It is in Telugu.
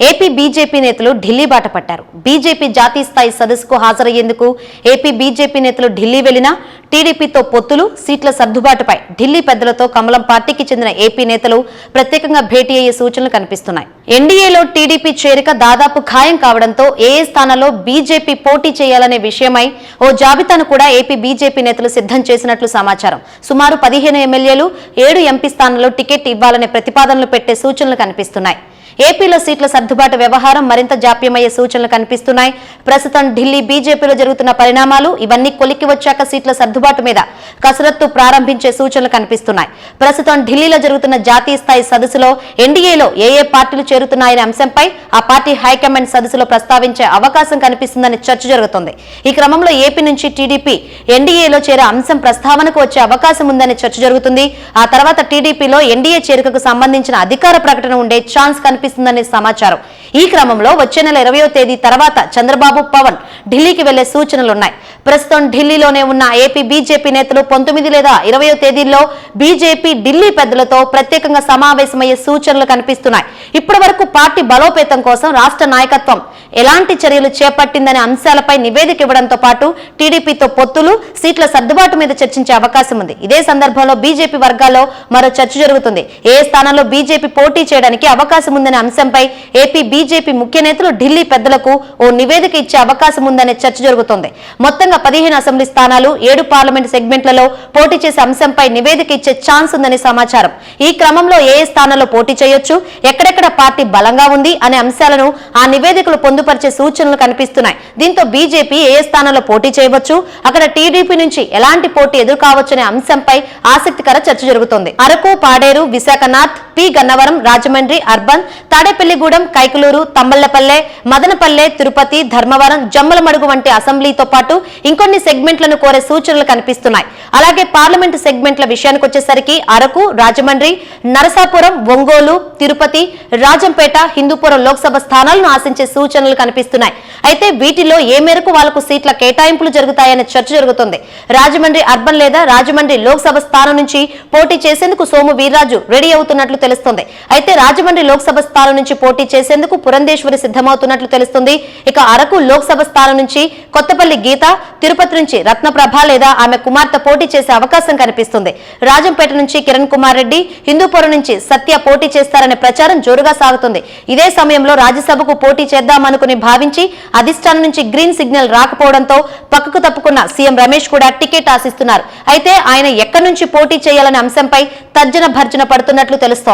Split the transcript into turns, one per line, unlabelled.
AP BJP నేతలు ఢిల్లీ బాట పట్టారు. బీజేపీ జాతీయ స్థాయి సదస్సుకు హాజరయ్యేందుకు ఏపీ బీజేపీ నేతలు ఢిల్లీ వెళ్ళినా టీడీపీతో పొత్తులు సీట్ల సర్దుబాటుపై ఢిల్లీ పెద్దలతో కమలం పార్టీకి చెందిన ఏపీ నేతలు ప్రత్యేకంగా భేటీ అయ్యే సూచనలు కనిపిస్తున్నాయి. ఎన్డీఏలో టీడీపీ చేరిక దాదాపు ఖాయం కావడంతో ఏ స్థానంలో బీజేపీ పోటీ చేయాలనే విషయమై ఓ జాబితాను కూడా ఏపీ బీజేపీ నేతలు సిద్ధం చేసినట్లు సమాచారం. సుమారు పదిహేను ఎమ్మెల్యేలు ఏడు ఎంపీ స్థానంలో టికెట్ ఇవ్వాలనే ప్రతిపాదనలు పెట్టే సూచనలు కనిపిస్తున్నాయి. ఏపీలో సీట్ల సర్దుబాటు వ్యవహారం మరింత జాప్యమయ్యే సూచనలు కనిపిస్తున్నాయి. ప్రస్తుతం ఢిల్లీ బీజేపీలో జరుగుతున్న పరిణామాలు ఇవన్నీ కొలిక్కి వచ్చాక సీట్ల సర్దుబాటు మీద కసరత్తు ప్రారంభించే సూచనలు కనిపిస్తున్నాయి. ప్రస్తుతం ఢిల్లీలో జరుగుతున్న జాతీయ స్థాయి సదస్సులో ఎన్డీఏలో ఏ ఏ పార్టీలు చేరుతున్నాయనే అంశంపై ఆ పార్టీ హైకమాండ్ సదస్సులో ప్రస్తావించే అవకాశం కనిపిస్తుందని చర్చ జరుగుతోంది. ఈ క్రమంలో ఏపీ నుంచి టీడీపీ ఎన్డీఏలో చేరే అంశం ప్రస్తావనకు వచ్చే అవకాశం ఉందని చర్చ జరుగుతుంది. ఆ తర్వాత టీడీపీలో ఎన్డీఏ చేరికకు సంబంధించిన అధికార ప్రకటన ఉండే ఛాన్స్ కనిపిస్తుందనే సమాచారం. ఈ క్రమంలో వచ్చే నెల ఇరవయో తేదీ తర్వాత చంద్రబాబు పవన్ ఢిల్లీకి వెళ్ళే సూచనలున్నాయి. ప్రస్తుతం ఢిల్లీలోనే ఉన్న ఏపీ బీజేపీ నేతలు పంతొమ్మిది లేదా ఇరవయో తేదీల్లో బీజేపీ ఢిల్లీ పెద్దలతో ప్రత్యేకంగా సమావేశమయ్యే సూచనలు కనిపిస్తున్నాయి. ఇప్పటి వరకు పార్టీ బలోపేతం కోసం రాష్ట్ర నాయకత్వం ఎలాంటి చర్యలు చేపట్టిందనే అంశాలపై నివేదిక ఇవ్వడంతో పాటు టీడీపీతో పొత్తులు సీట్ల సర్దుబాటు మీద చర్చించే అవకాశం ఉంది. ఇదే సందర్భంలో బీజేపీ వర్గాల్లో మరో చర్చ జరుగుతుంది. ఏ స్థానంలో బీజేపీ పోటీ చేయడానికి అవకాశం ఉందని అంశంపై ఏపీ బీజేపీ ముఖ్య నేతలు ఢిల్లీ పెద్దలకు ఓ నివేదిక ఇచ్చే అవకాశం ఉందనే చర్చ జరుగుతోంది. మొత్తంగా పదిహేను అసెంబ్లీ స్థానాలు ఏడు పార్లమెంట్ సెగ్మెంట్లలో పోటీ చేసే అంశంపై నివేదిక ఇచ్చే ఛాన్స్ ఉందని సమాచారం. ఈ క్రమంలో ఏ స్థానంలో స్థానాల్లో పోటీ చేయొచ్చు ఎక్కడెక్కడ పార్టీ బలంగా ఉంది అనే అంశాలను ఆ నివేదికలు పొందుపరిచే సూచనలు కనిపిస్తున్నాయి. దీంతో బీజేపీ ఏ స్థానంలో పోటీ చేయవచ్చు అక్కడ టీడీపీ నుంచి ఎలాంటి పోటీ ఎదుర్కావచ్చనే అంశంపై ఆసక్తికర చర్చ జరుగుతోంది. అరకు పాడేరు విశాఖనాథ్ పి గన్నవరం రాజమండ్రి అర్బన్ తాడేపల్లిగూడెం కైకలూరు తమ్మళ్ళపల్లె మదనపల్లె తిరుపతి ధర్మవరం జమ్మలమడుగు వంటి అసెంబ్లీతో పాటు ఇంకొన్ని సెగ్మెంట్లను కోరే సూచనలు కనిపిస్తున్నాయి. అలాగే పార్లమెంటు సెగ్మెంట్ల విషయానికి వచ్చేసరికి అరకు రాజమండ్రి నరసాపురం ఒంగోలు తిరుపతి రాజంపేట హిందూపురం లోక్సభ స్థానాలను ఆశించే సూచనలు కనిపిస్తున్నాయి. అయితే వీటిలో ఏ మేరకు వాళ్ళకు సీట్ల కేటాయింపులు జరుగుతాయనే చర్చ జరుగుతుంది. రాజమండ్రి అర్బన్ లేదా రాజమండ్రి లోక్సభ స్థానం నుంచి పోటీ చేసేందుకు సోము వీర్రాజు రెడీ అవుతున్నట్లు తెలుస్తోంది. అయితే రాజమండ్రి లోక్సభ స్థానం నుంచి పోటీ చేసేందుకు పురంధేశ్వరి సిద్ధమవుతున్నట్లు తెలుస్తుంది. ఇక అరకు లోక్సభ స్థానం నుంచి కొత్తపల్లి గీత తిరుపతి నుంచి రత్నప్రభ లేదా ఆమె కుమార్తె పోటీ చేసే అవకాశం కనిపిస్తుంది. రాజంపేట నుంచి కిరణ్ కుమార్ రెడ్డి హిందూపురం నుంచి సత్య పోటీ చేస్తారనే ప్రచారం జోరుగా సాగుతుంది. ఇదే సమయంలో రాజ్యసభకు పోటీ చేద్దామనుకుని భావించి అధిష్టానం నుంచి గ్రీన్ సిగ్నల్ రాకపోవడంతో పక్కకు తప్పుకున్న సీఎం రమేష్ కూడా టికెట్ ఆశిస్తున్నారు. అయితే ఆయన ఎక్కడి నుంచి పోటీ చేయాలనే అంశంపై తర్జన భర్జన పడుతున్నట్లు తెలుస్తోంది.